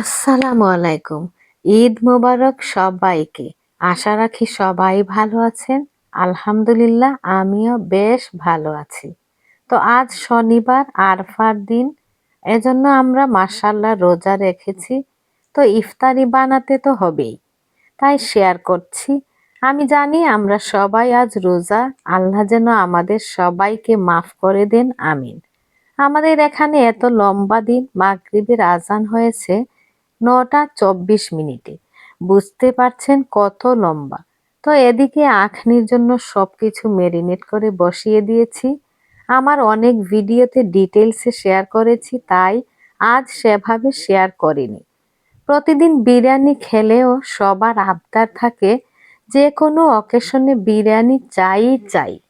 আসসালামু আলাইকুম। ঈদ মোবারক সবাইকে। আশা রাখি সবাই ভালো আছেন। আলহামদুলিল্লাহ, আমিও বেশ ভালো আছি। তো আজ শনিবার, আরফার দিন। এজন্য আমরা মাসাল্লাহ রোজা রেখেছি। তো ইফতারি বানাতে তো হবেই। তাই শেয়ার করছি। আমি জানি আমরা সবাই আজ রোজা। আল্লাহ যেন আমাদের সবাইকে মাফ করে দেন, আমিন। আমাদের এখানে এত লম্বা দিন, মাগরিবের আজান হয়েছে। নটা চব্বিশ মিনিটে। বুঝতে পারছেন কত লম্বা। তো এদিকে আখনির জন্য সব কিছু মেরিনেট করে বসিয়ে দিয়েছি। আমার অনেক ভিডিওতে ডিটেলসে শেয়ার করেছি, তাই আজ সেভাবে শেয়ার করিনি। প্রতিদিন বিরিয়ানি খেলেও সবার আবদার থাকে যে কোনো অকেশনে বিরিয়ানি চাই চাই।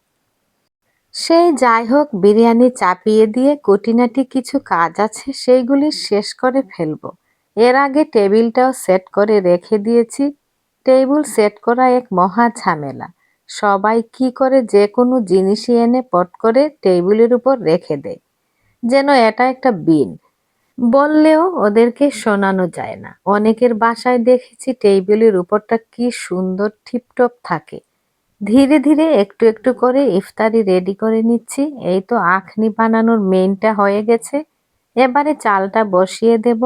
সেই যাই হোক, বিরিয়ানি চাপিয়ে দিয়ে কুটিনাটি কিছু কাজ আছে, সেইগুলি শেষ করে ফেলব। এর আগে টেবিলটাও সেট করে রেখে দিয়েছি। টেবিল সেট করা এক মহা ঝামেলা। সবাই কি করে যে কোনো জিনিসই এনে পট করে টেবিলের উপর রেখে দেয়। যেন এটা একটা বিন। বললেও ওদেরকে শোনানো যায় না। অনেকের বাসায় দেখেছি টেবিলের উপরটা কি সুন্দর টিপটপ থাকে। ধীরে ধীরে একটু একটু করে ইফতারি রেডি করে নিচ্ছি। এই তো আখনি বানানোর মেইনটা হয়ে গেছে। এবারে চালটা বসিয়ে দেব।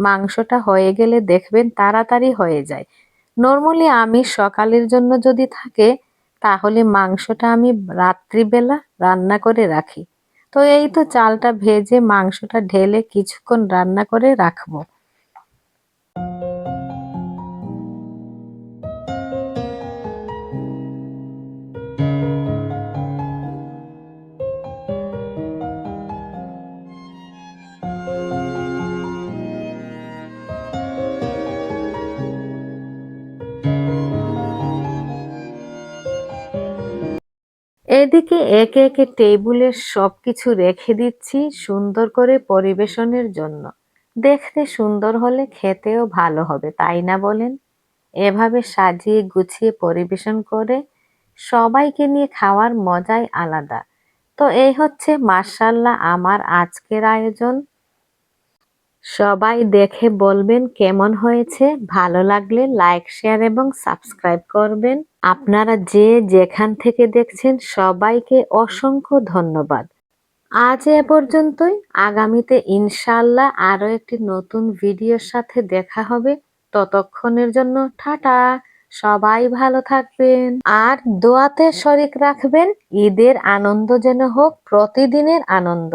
মাংসটা হয়ে গেলে দেখবেন তাড়াতাড়ি হয়ে যায়। নর্মালি আমি সকালের জন্য যদি থাকে, তাহলে মাংসটা আমি রাত্রিবেলা রান্না করে রাখি। তো এই তো চালটা ভেজে মাংসটা ঢেলে কিছুক্ষণ রান্না করে রাখব। এদিকে একে একে টেবিলের সবকিছু রেখে দিচ্ছি সুন্দর করে পরিবেশনের জন্য। দেখতে সুন্দর হলে খেতেও ভালো হবে, তাই না বলেন? এভাবে সাজিয়ে গুছিয়ে পরিবেশন করে সবাইকে নিয়ে খাওয়ার মজাই আলাদা। তো এই হচ্ছে মার্শাল্লাহ আমার আজকের আয়োজন। সবাই দেখে বলবেন কেমন হয়েছে। ভালো লাগলে লাইক, শেয়ার এবং সাবস্ক্রাইব করবেন। আপনারা যে যেখান থেকে দেখছেন সবাইকে অসংখ্য ধন্যবাদ। আজ এ পর্যন্তই। আগামীতে ইনশাল্লাহ আরও একটি নতুন ভিডিওর সাথে দেখা হবে। ততক্ষণের জন্য ঠাটা সবাই ভালো থাকবেন। আর দোয়াতে শরিক রাখবেন। ঈদের আনন্দ যেন হোক, প্রতিদিনের আনন্দ।